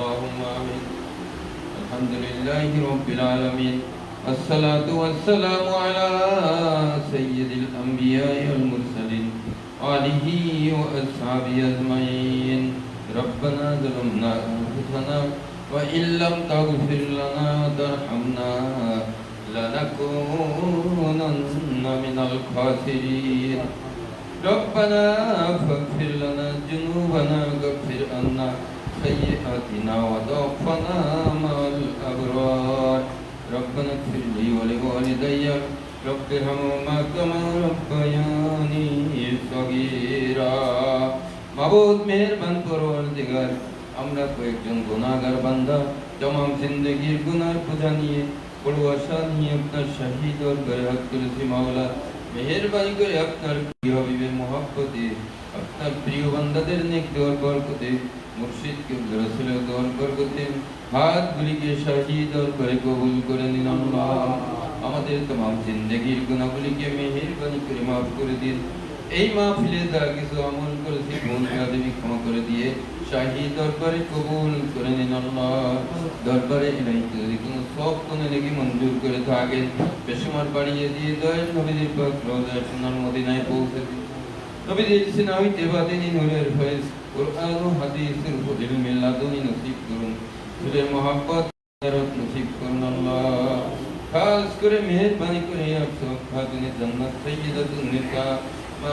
اللهم آمين. الحمد لله رب العالمين. الصلاة والسلام على سيد الأنبياء والمرسلين وآله وأصحابه أجمعين. ربنا ظلمنا أنفسنا وإن لم تغفر لنا وترحمنا لنكونن من الخاسرين. ربنا فاغفر لنا ذنوبنا واغفر عنا سيئاتنا وتوفنا مع الأبرار ربنا اغفر لي ولوالدي رب ارحمهما كما ربياني صغيرا মাবুদ মেহেরবান পরওয়ারদিগার আমরা কয়েকজন গুনাহগার বান্দা তমাম জিন্দগির গুনার বোঝা নিয়ে বড় আশা নিয়ে আপনার শাহী দরবারে হাত করেছি মাওলা মেহেরবানি করে আপনার প্রিয় হাবিবের মহব্বতে আপনার প্রিয় বান্দাদের নেক দেওয়ার বরকতে মুর্শিদকে রসুলের দেওয়ার বরকতে হাত গুলিকে শাহী দরবারে কবুল করে নিন আল্লাহ আমাদের तमाम জিন্দগির গুনাহগুলিকে মেহেরবানি করে মাফ করে দিন এই মাহফিলে যা কিছু আমল করেছি ভুল কাদেমি ক্ষমা করে দিয়ে শাহী দরবারে কবুল করে নিন আল্লাহ। দরবারে এলাই যদি কোনো সব কোনো নাকি মঞ্জুর করে থাকেন বেসমার বাড়িয়ে দিয়ে দয়াল নবীদের পাক রোজায় সোনার মদিনায় পৌঁছে দিন। নবীদের সিনা হইতে নূরের কোরআন হাদিসের নসিব করুন। রত নসিব করুন আল্লাহ। খাস করে মেহেরবানি করে জান্নাত মা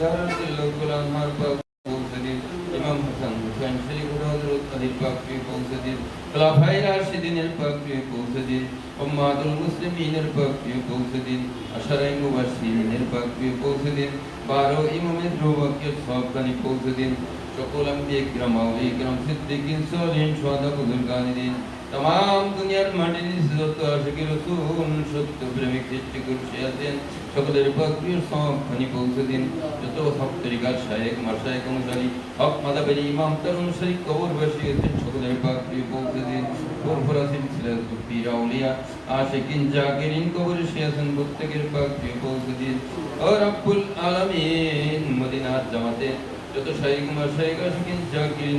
জাহরা ইমাম হাসান হুসাইন শরীফ হযরত আলীর পাক প্রিয় পৌঁছে দিন খোলাফায়ে রাশিদিনের পাক প্রিয় পৌঁছে দিন উম্মাতুল মুসলিমিনের পাক প্রিয় পৌঁছে দিন আশরাই মুবাশশিরিনের পাক প্রিয় পৌঁছে দিন বারো ইমামের রোবাকের সব গানি পৌঁছে দিন সকল আম্বিয়া কিরাম আউলিয়া কিরাম সিদ্দিকিন সলিহিন শুহাদা বুজুর্গান তমাম দুনিয়ার মাটির যত আশিকের রসুন সত্য প্রেমিক সৃষ্টি করছে আছেন সকলের বকরির সমাপনী পৌঁছে দিন যত হক শায়েক মাসায়েক অনুসারী হক মাদাবের ইমাম তার অনুসারী কবর বসিয়েছেন সকলের বকরি পৌঁছে দিন ফুরফুরাসিন সিরাজ পীর আউলিয়া আশিকিন জাকিরিন কবর শিয়াছেন প্রত্যেকের বকরি পৌঁছে দিন ও রব্বুল আলামিন মদিনার জামাতে যত শায়েক মাসায়েক আশিকিন জাকিরিন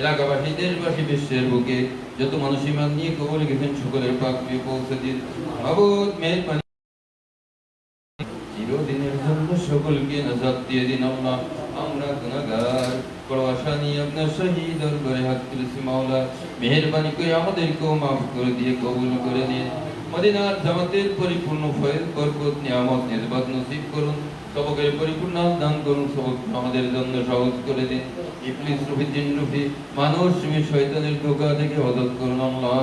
এলাকাবাসী দেশবাসী বিশ্বের বুকে যত মানুষ ইমান নিয়ে কবর গেছেন, সকলের প্রিয় পৌঁছে দিন। মেহরবানি চিরদিনের জন্য সকলকে নাজাত দিয়ে দিন আমরা প্রবাসা নিয়ে আপনার শহীদ দরবারে হাত তুলেছি মাওলা। মেহরবানি করে আমাদেরকেও মাফ করে দিয়ে কবুল করে নিন। মদিনার জামাতের পরিপূর্ণ ফয়েজ বরকত নিয়ামত নির্বাদ নসিব করুন সবকের পরিপূর্ণ দান করুন সবক আমাদের জন্য সহজ করে দিন ইবলিস রুফি জিন রুফি মানুষ তুমি শয়তানের ধোকা থেকে মদত করুন আল্লাহ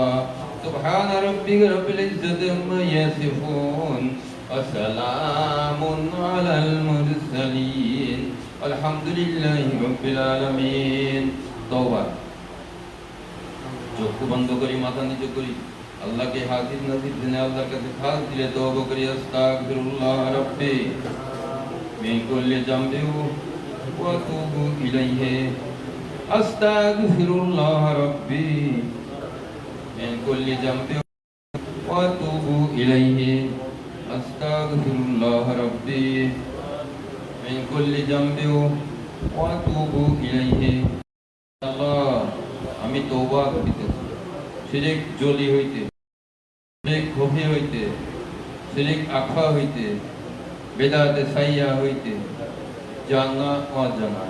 সুবহান রাব্বিকা রাব্বিল ইজ্জাতি আম্মা ইয়াসিফুন وسلام على المرسلين والحمد لله رب العالمين توبة চক্ষু বন্ধ করি মাথা নিচু করি अल्लाह के हाजिर नज़र दिन अल्लाह का सिफात दिले तो को करिए, अस्तगफिरुल्लाह रब्बी। मैं कुल जंबी व तूबू इलैहि अस्तगफिरुल्लाह रब्बी। मैं कुल जंबी व तूबू इलैहि अस्तगफिरुल्लाह रब्बी। मैं कुल जंबी व तूबू इलैहि अल्लाह, हमें तौबा करते हैं শিরিক জলি হইতে শিরিক খফি হইতে শিরিক আখা হইতে বেদাতে সাইয়া হইতে জানা অজানা।